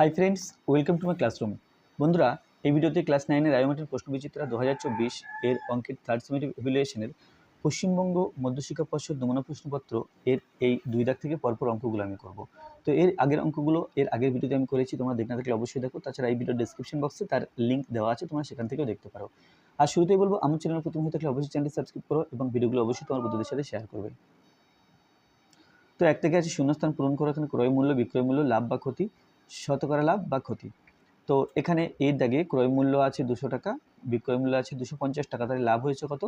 Hi friends welcome to my classroom বন্ধুরা, এই ভিডিওতে ক্লাস নাইনের আয়োমেটের প্রশ্নবিচিত্রা দু হাজার চব্বিশ এর অঙ্কের থার্ড সেমিটিভ ইভ্যালুয়েশনের পশ্চিমবঙ্গ মধ্যশিক্ষা পর্ষদ নমুনা প্রশ্নপত্র এর এই দুই দাগ থেকে পরপর অঙ্কগুলো আমি করব। তো এর আগের অঙ্কগুলো, এর আগের ভিডিওতে আমি করেছি, তোমরা দেখে না থাকলে অবশ্যই দেখো। তাছাড়া এই ভিডিও ডিসক্রিপশন বক্সে তার লিঙ্ক দেওয়া আছে, তোমরা সেখান থেকেও দেখতে পারো। আর শুরুতেই বলব, আমার চ্যানেল প্রথম হয়ে থাকলে অবশ্যই চ্যানেলটি সাবস্ক্রাইব করো এবং ভিডিওগুলো অবশ্যই তোমার বন্ধুদের সাথে শেয়ার করবে। তো এক থেকে আছে শূন্যস্থান পূরণ করা এখানে ক্রয় মূল্য বিক্রয় মূল্য লাভ বা ক্ষতি। শতকরা লাভ বা ক্ষতি। তো এখানে এর দাগে ক্রয় মূল্য আছে দুশো টাকা, বিক্রয় মূল্য আছে দুশো পঞ্চাশ টাকা, তাহলে লাভ হয়েছে কত?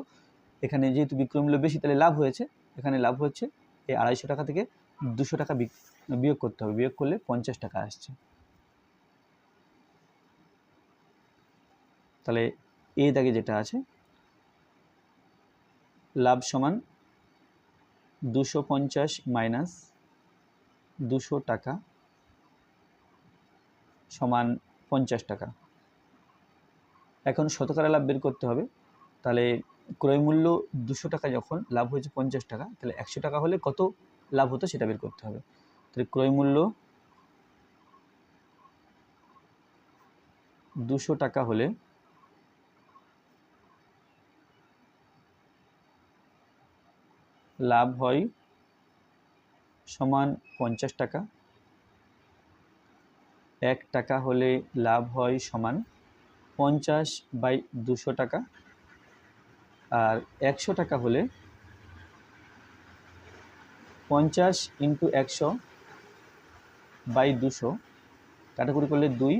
এখানে যেহেতু বিক্রয় মূল্য বেশি, তাহলে লাভ হয়েছে। এখানে লাভ হচ্ছে এই আড়াইশো টাকা থেকে দুশো টাকা বিয়োগ করতে হবে। বিয়োগ করলে পঞ্চাশ টাকা আসছে। তাহলে এ দাগে যেটা আছে, লাভ সমান দুশো পঞ্চাশ মাইনাস দুশো টাকা সমান পঞ্চাশ টাকা। এখন শতকরা লাভ বের করতে হবে। তাহলে ক্রয় মূল্য দুশো টাকা যখন, লাভ হয়েছে পঞ্চাশ টাকা, তাহলে একশো টাকা হলে কত লাভ হতো সেটা বের করতে হবে। তাহলে ক্রয় মূল্য দুশো টাকা হলে লাভ হয় সমান পঞ্চাশ টাকা। এক টাকা হলে লাভ হয় সমান পঞ্চাশ বাই দুশো টাকা। আর একশো টাকা হলে পঞ্চাশ ইন্টু একশো বাই দুশো কাটাকুটি করলে দুই,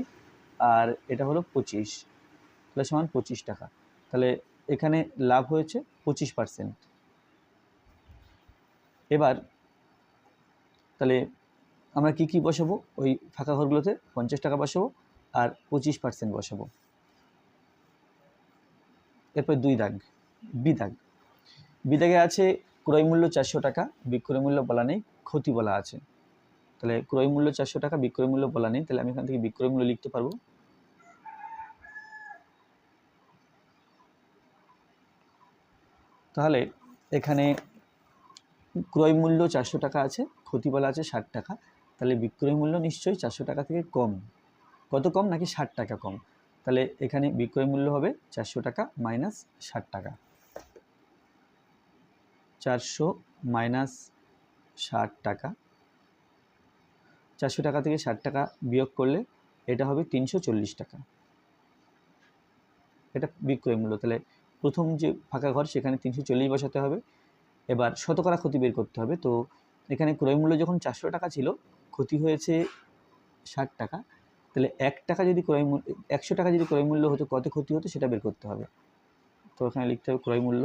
আর এটা হলো পঁচিশ, তাহলে সমান পঁচিশ টাকা। তাহলে এখানে লাভ হয়েছে পঁচিশ পার্সেন্ট। এবার তাহলে আমরা কি কি বসাবো? ওই ফাঁকা ঘরগুলোতে পঞ্চাশ টাকা বসাবো আর পঁচিশ পার্সেন্ট বসাবো। এরপর দুই দাগ, বি দাগ। বি দাগে আছে ক্রয় মূল্য চারশো টাকা, বিক্রয় মূল্য বলা নেই, ক্ষতি বলা আছে। তাহলে ক্রয় মূল্য চারশো টাকা, বিক্রয় মূল্য বলা নেই, তাহলে আমি এখান থেকে বিক্রয় মূল্য লিখতে পারব। তাহলে এখানে ক্রয় মূল্য চারশো টাকা আছে, ক্ষতি বলা আছে ষাট টাকা তাহলে বিক্রয় মূল্য নিশ্চয়ই চারশো টাকা থেকে কম। কত কম নাকি ষাট টাকা কম? তাহলে এখানে বিক্রয় মূল্য হবে চারশো টাকা মাইনাস ষাট টাকা। চারশো মাইনাস ষাট টাকা। চারশো টাকা থেকে ষাট টাকা বিয়োগ করলে এটা হবে তিনশো চল্লিশ টাকা। এটা বিক্রয় মূল্য। তাহলে প্রথম যে ফাঁকা ঘর সেখানে তিনশো চল্লিশ বসাতে হবে। এবার শতকরা ক্ষতি বের করতে হবে। তো এখানে ক্রয় মূল্য যখন চারশো টাকা ছিল ক্ষতি হয়েছে ষাট টাকা, তাহলে এক টাকা যদি ক্রয় মূল্য, একশো টাকা যদি ক্রয় মূল্য হতো, কত ক্ষতি হতো সেটা বের করতে হবে। তো এখানে লিখতে হবে ক্রয় মূল্য।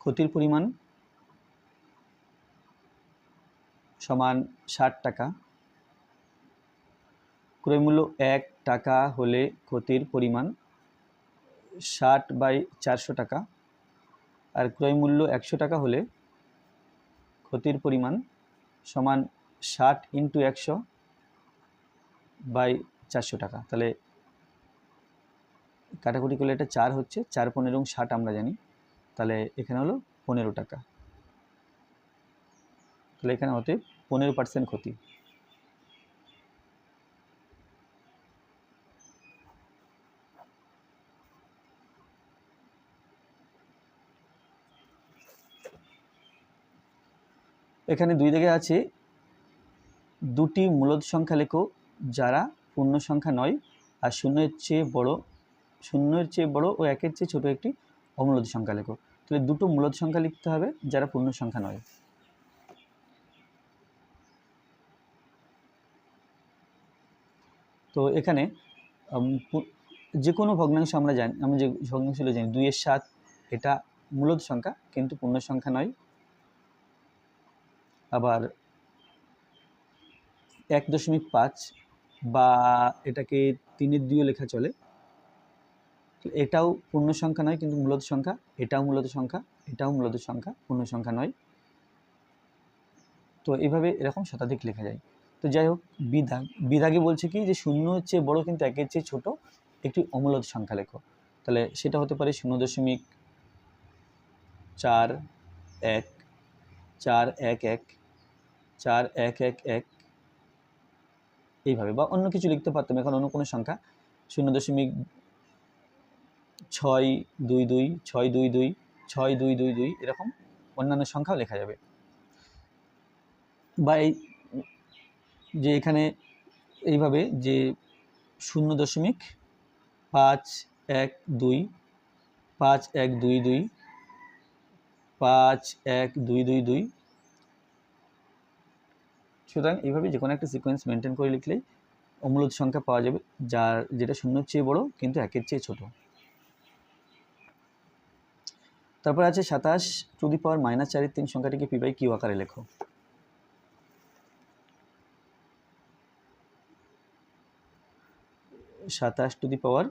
ক্ষতির পরিমাণ সমান ষাট টাকা। ক্রয় মূল্য এক টাকা হলে ক্ষতির পরিমাণ ষাট বাই চারশো টাকা। আর ক্রয় মূল্য একশো টাকা হলে ক্ষতির পরিমাণ সমান ষাট ইন্টু একশো বাই চারশো টাকা। তাহলে কাটাকুটি করলে এটা চার হচ্ছে, চার, পনেরো ষাট আমরা জানি। তাহলে এখানে হলো পনেরো টাকা। তাহলে এখানে হতে পনেরো পার্সেন্ট ক্ষতি। এখানে দুই দিকে আছে। দুটি মূলদ সংখ্যা লেখো, যারা পূর্ণ সংখ্যা নয়, আর শূন্যের চেয়ে বড়, শূন্যের চেয়ে বড় ও একের চেয়ে ছোট একটি অমূলদ সংখ্যা লেখো। তাহলে দুটো মূলদ সংখ্যা লিখতে হবে, যারা পূর্ণ সংখ্যা নয়। তো এখানে যে কোনো ভগ্নাংশ আমরা জানি আমরা যে ভগ্নাংশগুলো জানি, দুইয়ের সাত, এটা মূলদ সংখ্যা, কিন্তু পূর্ণ সংখ্যা নয়। আবার এক দশমিক পাঁচ বা এটাকে তিনের দুইও লেখা চলে। এটাও পূর্ণ সংখ্যা নয়, কিন্তু মূলত সংখ্যা। এটাও মূলত সংখ্যা, এটাও মূলত সংখ্যা, পূর্ণ সংখ্যা নয়। তো এইভাবে এরকম শতাধিক লেখা যায়। তো যাই হোক বিধাগ বিধাগে বলছে কি যে শূন্য হচ্ছে বড় কিন্তু একের চেয়ে ছোট একটি অমূলত সংখ্যা লেখো। তাহলে সেটা হতে পারে শূন্য দশমিক চার এক চার এক এক চার, এক এক এক। এইভাবে বা অন্য কিছু লিখতে পারতাম। এখন অন্য কোনো সংখ্যা। শূন্য দশমিক ছয় দুই দুই, ছয় দুই দুই, ছয় দুই দুই দুই এরকম অন্যান্য সংখ্যাও লেখা যাবে। বা এই যে এখানে এইভাবে যে শূন্য দশমিক পাঁচ, এক, দুই, পাঁচ, এক, দুই দুই, পাঁচ, এক, দুই দুই দুই সুতরাং এইভাবে যে কোনো একটা সিকোয়েন্স মেনটেন করে লিখলেই অমূলদ সংখ্যা পাওয়া যাবে, যার যেটা শূন্যর চেয়ে বড় কিন্তু একের চেয়ে ছোট। তারপর আছে সাতাশ টু দি পাওয়ার মাইনাস চারের তিন সংখ্যাটিকে পি বাই কিউ আকারে লেখো। সাতাশ টু দি পাওয়ার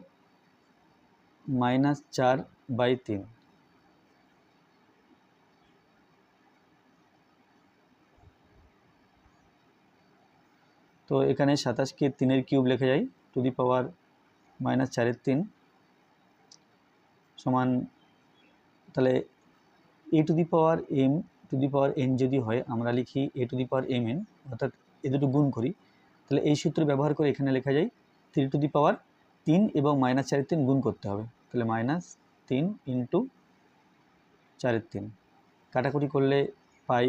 মাইনাস চার বাই তিন। তো এখানে সাতাশকে তিনের কিউব লেখা যায় টু দি পাওয়ার মাইনাস চারের তিন সমান, তাহলে A to the power M, to the power N যদি হয়, আমরা লিখি A to the power M N, অর্থাৎ এ দুটো গুণ করি, তাহলে এই সূত্র ব্যবহার করে এখানে লেখা যায় থ্রি টু দি পাওয়ার তিন এবং মাইনাস চারের তিন গুণ করতে হবে, তাহলে মাইনাস তিন ইন্টু চারের তিন। কাটাকুটি করলে পাই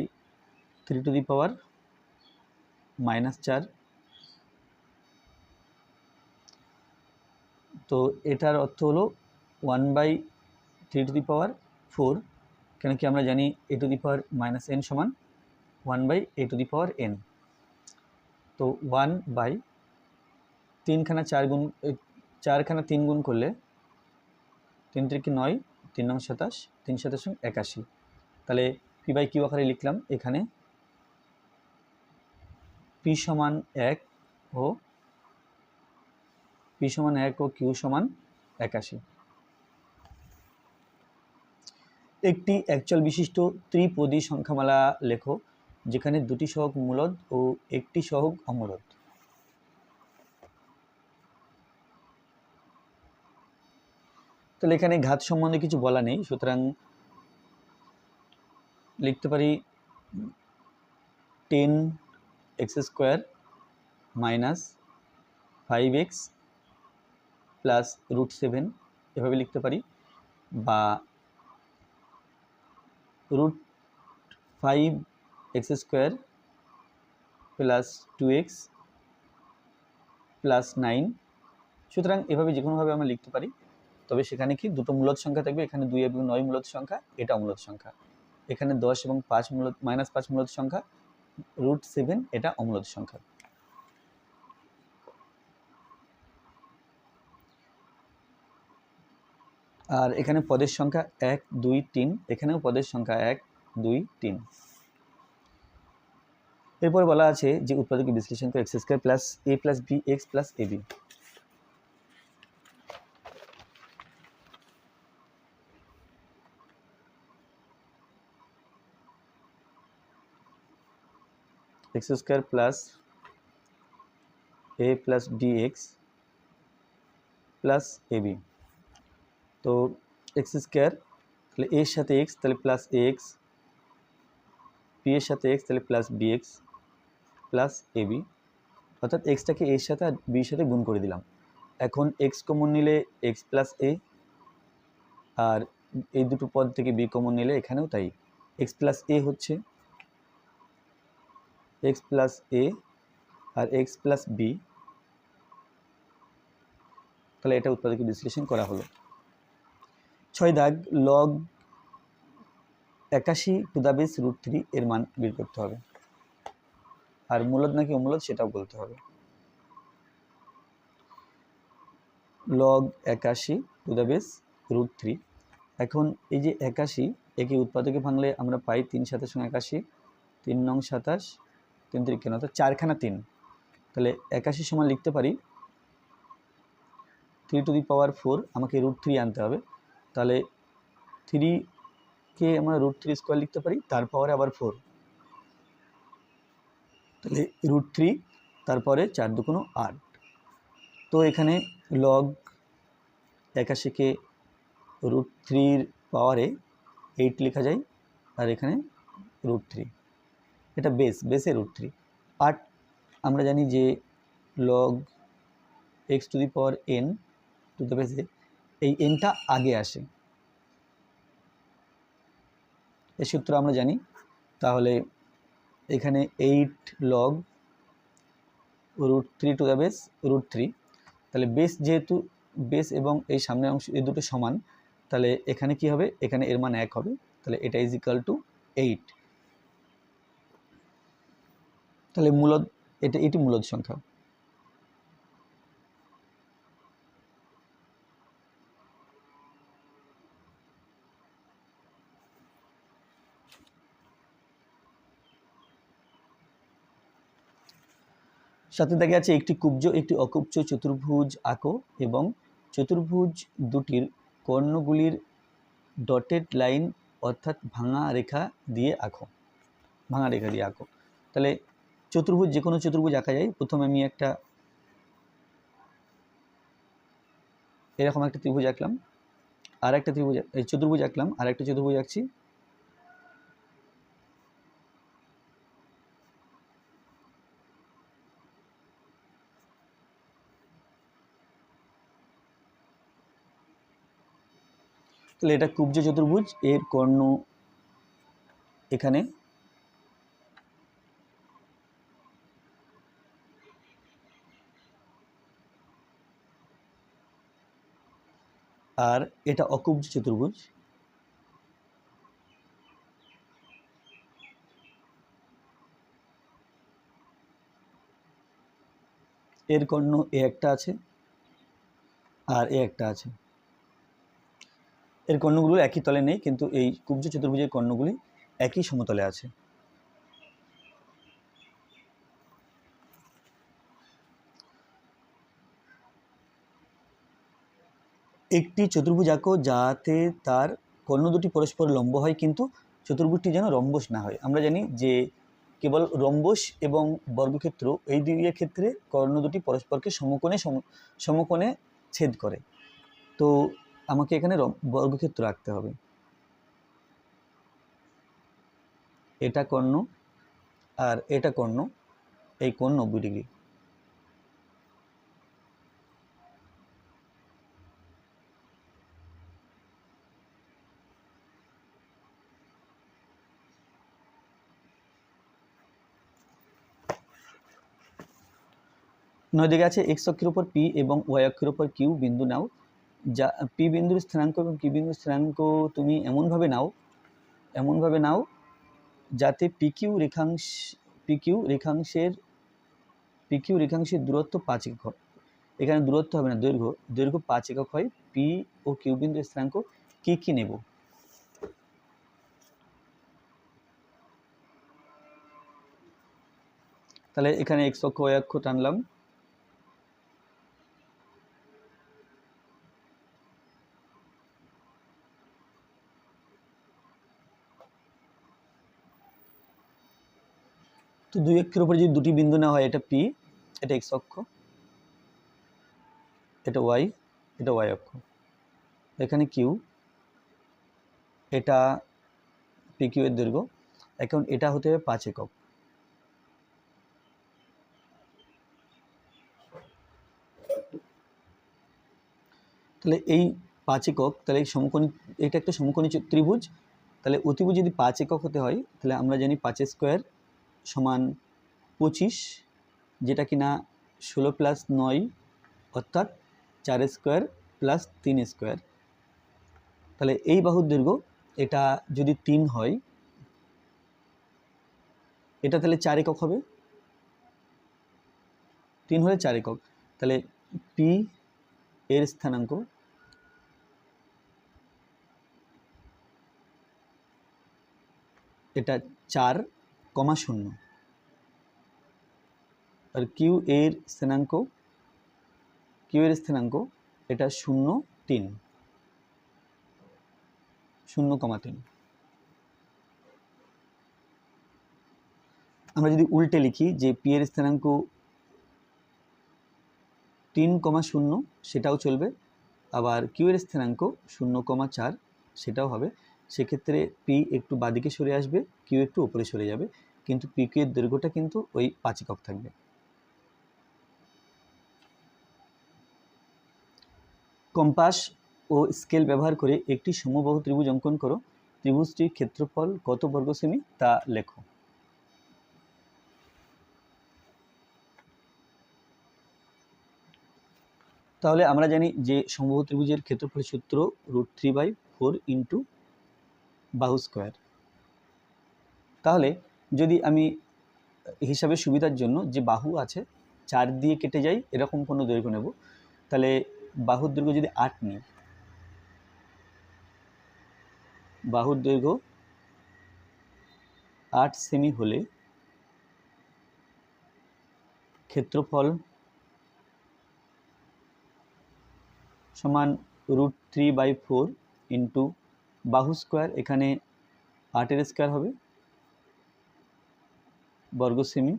three to the power minus চার তো এটার অর্থ হলো one by three to the power four কেন কি আমরা জানি A to the power minus N সমান one by A to the power N তো ওয়ান বাই তিনখানা চার গুণ চারখানা তিন গুণ করলে তিন তিরিকে নয়, তিন নং সাতাশ, তিন সাতাশ একাশি। তাহলে পি বাই কিউ আকারে লিখলাম এখানে পি সমান এক ও পি সমান এক ও কিউ সমান একাশি। একটি একচল বিশিষ্ট ত্রিপদী সংখ্যামালা লেখো, যেখানে দুটি সহগ মূলদ ও একটি সহগ অমূলদ। তাহলে এখানে ঘাত সম্বন্ধে কিছু বলা নেই, সুতরাং লিখতে পারি ten X square minus five X plus root seven এভাবে লিখতে পারি বা root five X square plus two X plus nine সুতরাং এভাবে যে কোনোভাবে আমরা লিখতে পারি। তবে সেখানে কি দুটো মূলদ সংখ্যা থাকবে? এখানে দুই এবং নয় মূলদ সংখ্যা, এটা অমূলদ সংখ্যা। এখানে দশ এবং পাঁচ মূলদ মাইনাস পাঁচ মূলদ সংখ্যা রুট সেভেন এটা অমূলদ সংখ্যা। আর এখানে পদের সংখ্যা এক, দুই, তিন। এখানেও পদের সংখ্যা এক, দুই, তিন। এরপর বলা আছে যে উৎপাদকে বিশ্লেষণ করে X square plus A plus B X plus A B X square plus A plus B X plus A B তো এক্স স্কোয়ার তাহলে এর সাথে এক্স তাহলে প্লাস এক্স বি এর সাথে এক্স তাহলে plus B X plus B অর্থাৎ এক্সটাকে এর সাথে আর বির সাথে গুণ করে দিলাম। এখন এক্স কমন নিলে এক্স প্লাস এ আর এই দুটো পদ থেকে বি কমন নিলে এখানেও তাই। এক্স প্লাস এ হচ্ছে এক্স প্লাস এ আর এক্স প্লাস বি তাহলে এটা উৎপাদকে বিশ্লেষণ করা হলো। ছয় দাগ লগ একাশি টু দ্য রুট থ্রি এর মান বের করতে হবে। আর মূলত নাকি অমূলত সেটাও বলতে হবে। লগ একাশি টু দ্য রুট থ্রি। এখন এই যে একাশি একে উৎপাদকে ভাঙলে আমরা পাই তিন সাতাশ একাশি, তিন নং সাতাশ, তিন তিরিক কেন? অর্থাৎ চারখানা তিন। তাহলে একাশি সমান লিখতে পারি। Three to the power four আমাকে রুট থ্রি আনতে হবে। তাহলে থ্রিকে আমরা রুট থ্রি স্কোয়ার লিখতে পারি, তার পাওয়ারে আবার ফোর তাহলে রুট থ্রি তারপরে চার দুকোনো আট। তো এখানে লগ একাশিকে রুট থ্রির পাওয়ারে এইট লেখা যায়, আর এখানে রুট থ্রি এটা বেস বেসে রুট থ্রি আট আমরা জানি যে log X to the power N to the বেসে এই এনটা আগে আসে। এই সূত্র আমরা জানি। তাহলে এখানে eight log root three to the base root three তাহলে বেস যেহেতু বেস এবং এই সামনের অংশ এই দুটো সমান, তাহলে এখানে কি হবে? এখানে এর মান এক হবে। তাহলে এটা ইজ ইকাল টু এইট তাহলে মূলত এটা এটি মূলত সংখ্যা। সাথে দেখা যাচ্ছে একটি কুব্জ, একটি অকুব্জ, চতুর্ভুজ আঁকো এবং চতুর্ভুজ দুটির কর্ণগুলির ডটেড লাইন অর্থাৎ ভাঙা রেখা দিয়ে আঁকো। ভাঙা রেখা দিয়ে আঁকো। তাহলে চতুর্ভুজ যে কোনো চতুর্ভুজ আঁকা যায়। প্রথমে আমি একটা এরকম একটা ত্রিভুজ আঁকলাম। আর একটা ত্রিভুজ চতুর্ভুজ আঁকলাম আর একটা চতুর্ভুজ আঁকছি। তাহলে এটা কুব্জ চতুর্ভুজ এর কর্ণ এখানে আর এটা অকুব্জ চতুর্ভুজ। এর কর্ণ এ একটা আছে আর এ একটা আছে। এর কর্ণগুলো একই তলে নেই, কিন্তু এই কুব্জ চতুর্ভুজের কর্ণগুলি একই সমতলে আছে। একটি চতুর্ভুজ আঁকো যাতে তার কর্ণ দুটি পরস্পর লম্ব হয়, কিন্তু চতুর্ভুজটি যেন রম্বস না হয়। আমরা জানি যে কেবল রম্বস এবং বর্গক্ষেত্র এই দুইয়ের ক্ষেত্রে কর্ণ দুটি পরস্পরকে সমকোণে সম- সমকোণে ছেদ করে। তো আমাকে এখানে বর্গক্ষেত্র আঁকতে হবে। এটা কর্ণ আর এটা কর্ণ, এই কোণ নব্বই ডিগ্রি। নয় দিকে আছে এক্স অক্ষের উপর পি এবং ওয়াই অক্ষের উপর কিউ বিন্দু নাও। যা পি বিন্দুর স্থানাঙ্ক এবং কি বিন্দুর স্থানাঙ্ক তুমি এমনভাবে নাও এমনভাবে নাও যাতে পিকিউ রেখাংশ পিকিউ রেখাংশের পিকিউ রেখাংশের দূরত্ব পাঁচ একক হয়। এখানে দূরত্ব হবে না, দৈর্ঘ্য দৈর্ঘ্য পাঁচ একক হয়। পি ও কিউ বিন্দুর স্থানাঙ্ক কী কী নেব? তাহলে এখানে এক্স অক্ষ অক্ষ টানলাম। দুই অক্ষের উপরে যদি দুটি বিন্দু নেওয়া হয়, এটা পি এটা এক্স অক্ষ, এটা ওয়াই এটা ওয়াই অক্ষ। এখানে কিউ এটা পি কিউ এর দৈর্ঘ্য, এখন এটা হতে হবে পাঁচ একক। তাহলে এই পাঁচ একক, তাহলে সমকোণী, এটা একটা সমকোণী ত্রিভুজ, তাহলে অতিভুজ যদি পাঁচ একক হতে হয়, তাহলে আমরা জানি পাঁচের স্কোয়ার সমান পঁচিশ, যেটা কিনা ষোলো প্লাস নয়, অর্থাৎ চার স্কোয়ার প্লাস তিন স্কোয়ার। তাহলে এই বাহুর দৈর্ঘ্য, এটা যদি তিন হয়, এটা তাহলে চার একক হবে। তিন হলে চার একক। তাহলে পি এর স্থানাঙ্ক এটা চার কমা শূন্য। আর কিউ এর স্থানাঙ্ক, কিউ এর স্থানাঙ্ক, এটা শূন্য তিন। শূন্য কমা তিন। আমরা যদি উল্টে লিখি যে পি এর স্থানাঙ্ক তিন কমা শূন্য, সেটাও চলবে। আবার কিউ এর স্থানাঙ্ক শূন্য কমা চার, সেটাও হবে সেক্ষেত্রে পি একটু বাদিকে সরে আসবে কিউ একটু উপরে সরে যাবে। কিন্তু পি কিউ এর দৈর্ঘ্যটা কিন্তু ওই পাঁচ একক থাকবে। কম্পাস ও স্কেল ব্যবহার করে একটি সমবাহু ত্রিভুজ অঙ্কন করো। ত্রিভুজটির ক্ষেত্রফল কত বর্গ সেমি তা লেখো। তাহলে আমরা জানি যে সমবাহু ত্রিভুজের ক্ষেত্রফল সূত্র root three by four into বাহু স্কোয়ার। তাহলে যদি আমি হিসাবে সুবিধার জন্য যে বাহু আছে চার দিয়ে কেটে যাই, এরকম কোনো দৈর্ঘ্য নেব। তাহলে বাহুর দৈর্ঘ্য যদি আট নিই, বাহুর দৈর্ঘ্য আট সেমি হলে ক্ষেত্রফল সমান root three by four into বাহু স্কোয়ার, এখানে আটের স্কোয়ার হবে। বর্গ সেমি।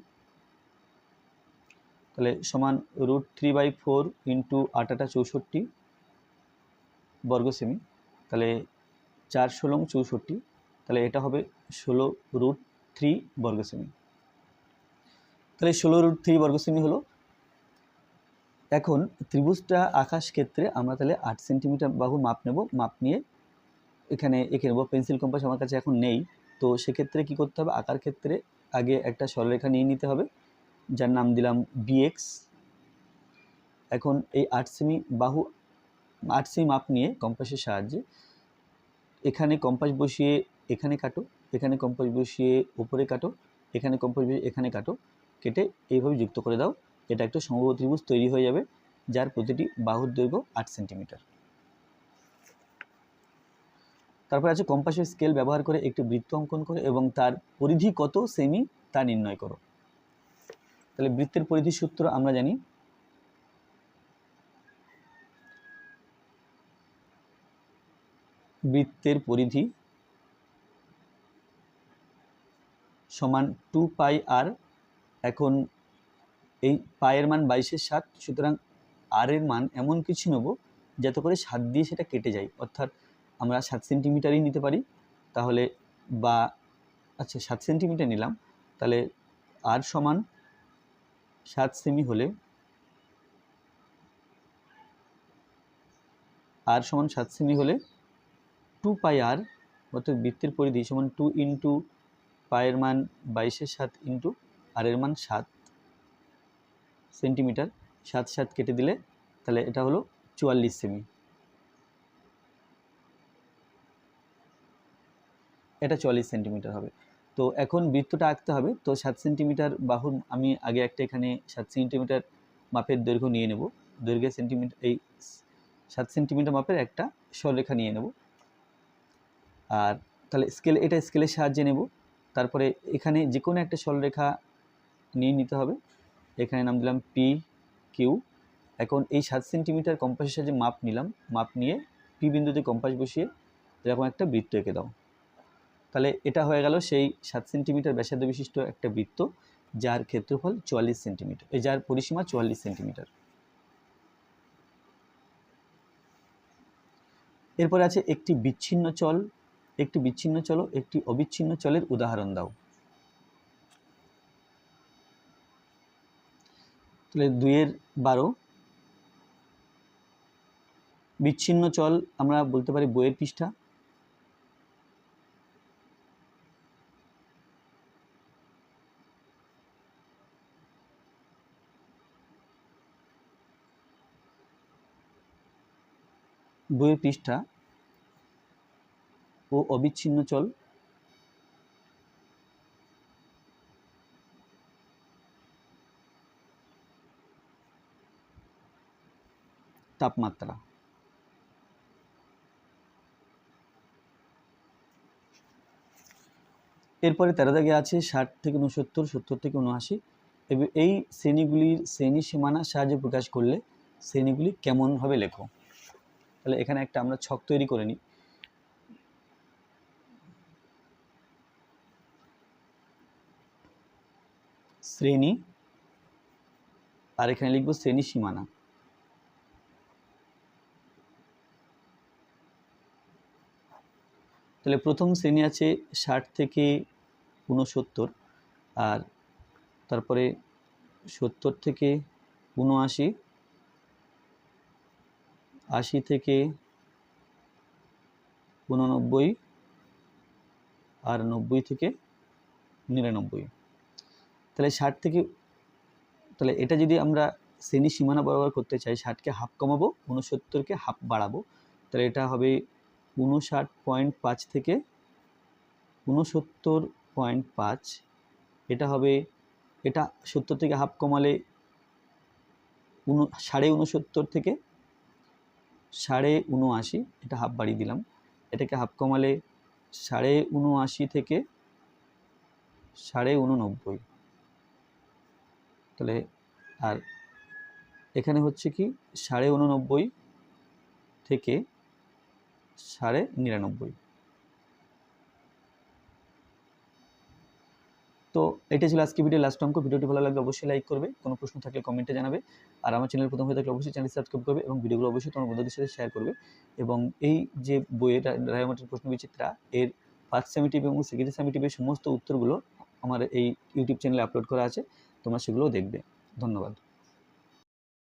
তাহলে সমান root three by four into আটাটা চৌষট্টি, বর্গ সেমি। তাহলে চার ষোলো চৌষট্টি, তাহলে এটা হবে ষোলো রুট থ্রি বর্গ সেমি। তাহলে ষোলো রুট থ্রি বর্গ সেমি হলো, এখন ত্রিভুজটা আকাশ ক্ষেত্রে আমরা তাহলে আট সেন্টিমিটার বাহু মাপ নেব, মাপ নিয়ে এখানে এঁকে নেব পেন্সিল কম্পাস আমার কাছে এখন নেই। তো সেক্ষেত্রে কি করতে হবে? আঁকার ক্ষেত্রে আগে একটা সরলরেখা নিয়ে নিতে হবে। যার নাম দিলাম বিএক্স এখন এই আট সেমি বাহু, আট সেমি মাপ নিয়ে কম্পাসের সাহায্যে এখানে কম্পাস বসিয়ে এখানে কাটো, এখানে কম্পাস বসিয়ে উপরে কাটো, এখানে কম্পাস বসিয়ে এখানে কাটো, কেটে এইভাবে যুক্ত করে দাও। এটা একটা সমবাহু ত্রিভুজ তৈরি হয়ে যাবে, যার প্রতিটি বাহুর দৈর্ঘ্য আট সেন্টিমিটার। তারপর আছে কম্পাসের স্কেল ব্যবহার করে একটি বৃত্ত অঙ্কন করে এবং তার পরিধি কত সেমি তা নির্ণয় করো। তাহলে বৃত্তের পরিধি সূত্র আমরা জানি বৃত্তের পরিধি সমান টু পাই আর এখন এই পায়ের মান বাইশের সাত, সুতরাং আর এর মান এমন কিছু নেব যাতে করে সাত দিয়ে সেটা কেটে যায়। অর্থাৎ আমরা সাত সেন্টিমিটারই নিতে পারি। তাহলে বা আচ্ছা সাত সেন্টিমিটার নিলাম। তাহলে আর সমান সাত সেমি হলে আর সমান সাত সেমি হলে টু পাই আর অর্থাৎ বৃত্তের পরিধি সমান টু ইন্টু পায়ের মান বাইশের সাত ইন্টু আর এর মান সাত সেন্টিমিটার সাত সাত কেটে দিলে তাহলে এটা হলো চুয়াল্লিশ সেমি এটা চুয়াল্লিশ সেন্টিমিটার হবে। তো এখন বৃত্তটা আঁকতে হবে, তো সাত সেন্টিমিটার বাহুর আমি আগে একটা এখানে সাত সেন্টিমিটার মাপের দৈর্ঘ্য নিয়ে নেব। দৈর্ঘ্য সেন্টিমিটার এই সাত সেন্টিমিটার মাপের একটা সরলরেখা নিয়ে নেব। আর তাহলে স্কেল এটা স্কেলের সাহায্যে নেব। তারপরে এখানে যে কোনো একটা সরলরেখা নিয়ে নিতে হবে। এখানে নাম দিলাম পি কিউ এখন এই সাত সেন্টিমিটার কম্পাসের সাহায্যে মাপ নিলাম, মাপ নিয়ে পি বিন্দুতে কম্পাস বসিয়ে এরকম একটা বৃত্ত এঁকে দাও। তাহলে এটা হয়ে গেল সেই সাত সেন্টিমিটার ব্যাসার্ধ বিশিষ্ট একটা বৃত্ত, যার ক্ষেত্রফল চুয়াল্লিশ সেন্টিমিটার। যার পরিসীমা চুয়াল্লিশ সেন্টিমিটার। এরপরে আছে একটি বিচ্ছিন্ন চল। একটি বিচ্ছিন্ন চল একটি অবিচ্ছিন্ন চলের উদাহরণ দাও। তাহলে দুইয়ের বারো। বিচ্ছিন্ন চল আমরা বলতে পারি বইয়ের পৃষ্ঠা। বইয়ের পৃষ্ঠা ও অবিচ্ছিন্ন চল। তাপমাত্রা। এরপরে তেরো দাগে আছে ষাট থেকে উনসত্তর সত্তর থেকে উনআশি এবং, এই শ্রেণীগুলির শ্রেণি সীমানা সাহায্যে প্রকাশ করলে শ্রেণীগুলি কেমনভাবে লেখো? তাহলে এখানে একটা আমরা ছক তৈরি করে নিই। শ্রেণি, আর এখানে লিখব শ্রেণি সীমানা। তাহলে প্রথম শ্রেণি আছে ষাট থেকে ঊনসত্তর, আর তারপরে সত্তর থেকে ঊনআশি আশি থেকে উননব্বই আর নব্বই থেকে নিরানব্বই। তাহলে ষাট থেকে, তাহলে এটা যদি আমরা শ্রেণি সীমানা বরাবর করতে চাই, ষাটকে হাফ কমাবো, উনসত্তরকে হাফ বাড়াবো, তাহলে এটা হবে উনষাট পয়েন্ট পাঁচ থেকে উনসত্তর পয়েন্ট পাঁচ। এটা হবে, এটা সত্তর থেকে হাফ কমালে উন, সাড়ে উনসত্তর থেকে সাড়ে উনআশি এটা হাফ বাড়িয়ে দিলাম। এটাকে হাফ কমালে সাড়ে উনআশি থেকে সাড়ে উননব্বই তাহলে আর এখানে হচ্ছে কি সাড়ে উননব্বই থেকে সাড়ে নিরানব্বই। তো এটা ছিল আজকে ভিডিও লাস্ট অঙ্ক। ভিডিওটি ভালো লাগলে অবশ্যই লাইক করবে, কোনো প্রশ্ন থাকলে কমেন্টে জানাবে। আর আমার চ্যানেল প্রথম হয়ে থাকলে অবশ্যই চ্যানেল সাবস্ক্রাইব করবে এবং ভিডিওগুলো অবশ্যই তোমার বন্ধুদের সাথে শেয়ার করবে। এবং এই যে বইয়ের রায়মাটির প্রশ্ন বিচিত্রা এর ফার্স্ট সেমিটিভ এবং সেকেন্ড সেমিটিভের সমস্ত উত্তরগুলো আমার এই ইউটিউব চ্যানেলে আপলোড করা আছে, তোমরা সেগুলোও দেখবে। ধন্যবাদ।